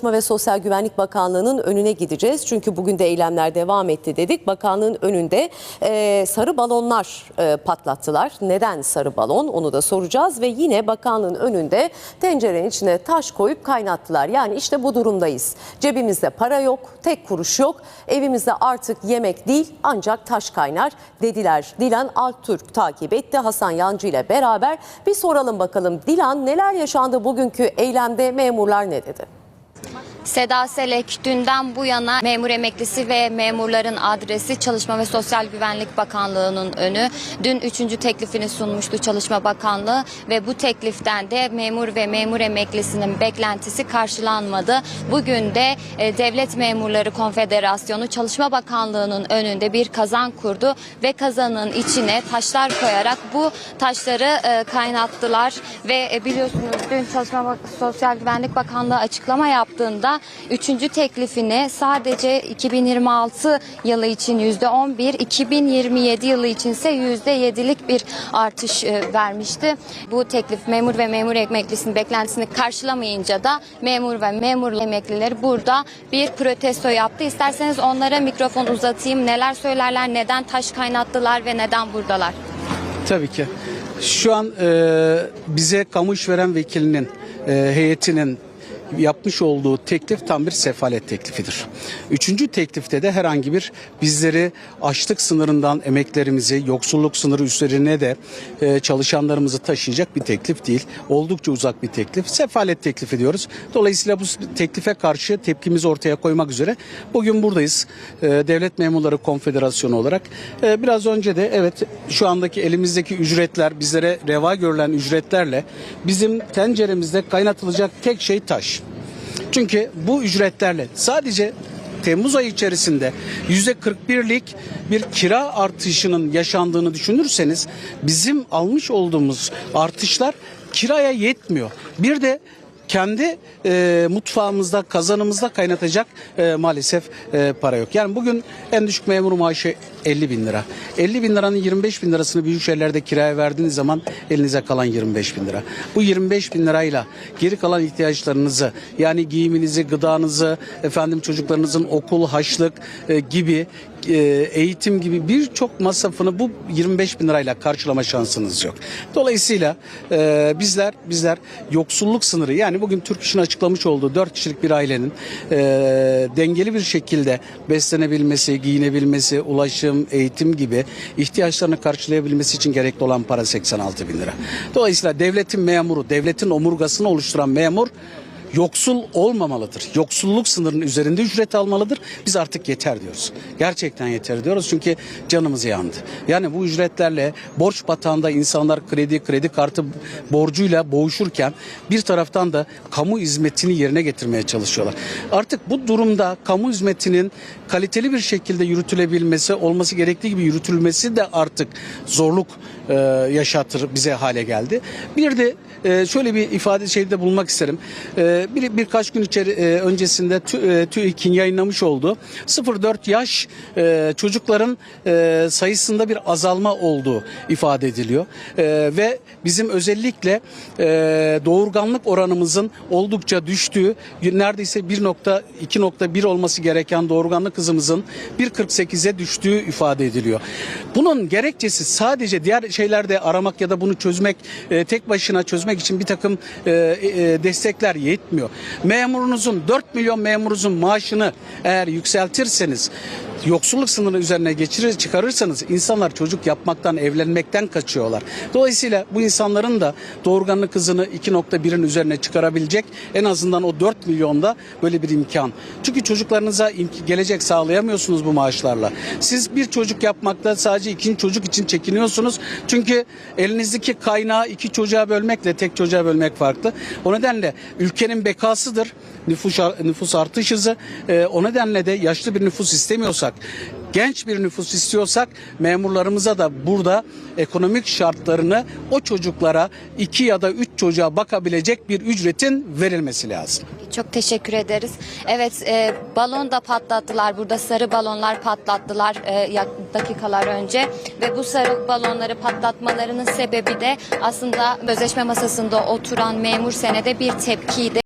Çalışma ve Sosyal Güvenlik Bakanlığı'nın önüne gideceğiz. Çünkü bugün de eylemler devam etti dedik. Bakanlığın önünde e, sarı balonlar e, patlattılar. Neden sarı balon onu da soracağız. Ve yine bakanlığın önünde tencerenin içine taş koyup kaynattılar. Yani işte bu durumdayız. Cebimizde para yok, tek kuruş yok. Evimizde artık yemek değil ancak taş kaynar dediler. Dilan Alttürk takip etti Hasan Yancı ile beraber. Bir soralım bakalım Dilan neler yaşandı bugünkü eylemde memurlar ne dedi? Seda Selek dünden bu yana memur emeklisi ve memurların adresi Çalışma ve Sosyal Güvenlik Bakanlığı'nın önü. Dün üçüncü teklifini sunmuştu Çalışma Bakanlığı ve bu tekliften de memur ve memur emeklisinin beklentisi karşılanmadı. Bugün de e, Devlet Memurları Konfederasyonu Çalışma Bakanlığı'nın önünde bir kazan kurdu ve kazanın içine taşlar koyarak bu taşları e, kaynattılar ve e, biliyorsunuz dün Çalışma Sosyal Güvenlik Bakanlığı açıklama yaptığında üçüncü teklifini sadece 2026 yılı için yüzde 11, 2027 yılı için ise yüzde 7'lik bir artış e, vermişti. Bu teklif memur ve memur emeklisinin beklentisini karşılamayınca da memur ve memur emeklileri burada bir protesto yaptı. İsterseniz onlara mikrofon uzatayım. Neler söylerler, neden taş kaynattılar ve neden buradalar? Tabii ki. Şu an e, bize kamu işveren vekilinin e, heyetinin yapmış olduğu teklif tam bir sefalet teklifidir. Üçüncü teklifte de herhangi bir bizleri açlık sınırından emeklerimizi, yoksulluk sınırı üzerine de e, çalışanlarımızı taşıyacak bir teklif değil. Oldukça uzak bir teklif. Sefalet teklifi diyoruz. Dolayısıyla bu teklife karşı tepkimizi ortaya koymak üzere bugün buradayız. E, Devlet Memurları Konfederasyonu olarak. E, biraz önce de evet şu andaki elimizdeki ücretler bizlere reva görülen ücretlerle bizim tenceremizde kaynatılacak tek şey taş. Çünkü bu ücretlerle sadece Temmuz ayı içerisinde yüzde 41'lik bir kira artışının yaşandığını düşünürseniz bizim almış olduğumuz artışlar kiraya yetmiyor. Bir de kendi e, mutfağımızda, kazanımızda kaynatacak e, maalesef e, para yok. Yani bugün en düşük memur maaşı 50 bin lira. 50 bin liranın 25 bin lirasını büyük şehirlerde kiraya verdiğiniz zaman elinize kalan 25 bin lira. Bu 25 bin lirayla geri kalan ihtiyaçlarınızı yani giyiminizi, gıdanızı, efendim çocuklarınızın okul, haçlık e, gibi eğitim gibi birçok masrafını bu 25 bin lirayla karşılama şansınız yok. Dolayısıyla e, bizler bizler yoksulluk sınırı yani bugün Türk İş'in açıklamış olduğu 4 kişilik bir ailenin e, dengeli bir şekilde beslenebilmesi, giyinebilmesi, ulaşım, eğitim gibi ihtiyaçlarını karşılayabilmesi için gerekli olan para 86 bin lira. Dolayısıyla devletin memuru, devletin omurgasını oluşturan memur yoksul olmamalıdır. Yoksulluk sınırının üzerinde ücret almalıdır. Biz artık yeter diyoruz. Gerçekten yeter diyoruz çünkü canımız yandı. Yani bu ücretlerle borç batağında insanlar kredi, kredi kartı borcuyla boğuşurken bir taraftan da kamu hizmetini yerine getirmeye çalışıyorlar. Artık bu durumda kamu hizmetinin kaliteli bir şekilde yürütülebilmesi, olması gerektiği gibi yürütülmesi de artık zorluk e, yaşatır bize hale geldi. Bir de e, şöyle bir ifade şeyde bulmak isterim. E, bir, birkaç gün içeri e, öncesinde Tü- e, TÜİK'in yayınlamış olduğu 0-4 yaş e, çocukların e, sayısında bir azalma olduğu ifade ediliyor. E, ve bizim özellikle e, doğurganlık oranımızın oldukça düştüğü neredeyse 1.2.1 olması gereken doğurganlık hızımızın 1.48'e düştüğü ifade ediliyor. Bunun gerekçesi sadece diğer şeylerde aramak ya da bunu çözmek e, tek başına çözmek için bir takım e, e, destekler yetmiyor. Memurunuzun 4 milyon memurunuzun maaşını eğer yükseltirseniz yoksulluk sınırı üzerine geçirir çıkarırsanız insanlar çocuk yapmaktan evlenmekten kaçıyorlar. Dolayısıyla bu insanların da doğurganlık hızını 2.1'in üzerine çıkarabilecek en azından o 4 milyonda böyle bir imkan. Çünkü çocuklarınıza gelecek sağlayamıyorsunuz bu maaşlarla. Siz bir çocuk yapmakta sadece ikinci çocuk için çekiniyorsunuz. Çünkü elinizdeki kaynağı iki çocuğa bölmekle tek çocuğa bölmek farklı. O nedenle ülkenin bekasıdır nüfus nüfus artış hızı. Ee, o nedenle de yaşlı bir nüfus istemiyorsak, genç bir nüfus istiyorsak memurlarımıza da burada ekonomik şartlarını o çocuklara iki ya da üç çocuğa bakabilecek bir ücretin verilmesi lazım. Çok teşekkür ederiz. Evet, e, balon da patlattılar. Burada sarı balonlar patlattılar e, dakikalar önce ve bu sarı balonları patlatmalarının sebebi de aslında sözleşme masasında oturan memur senede bir tepkiydi.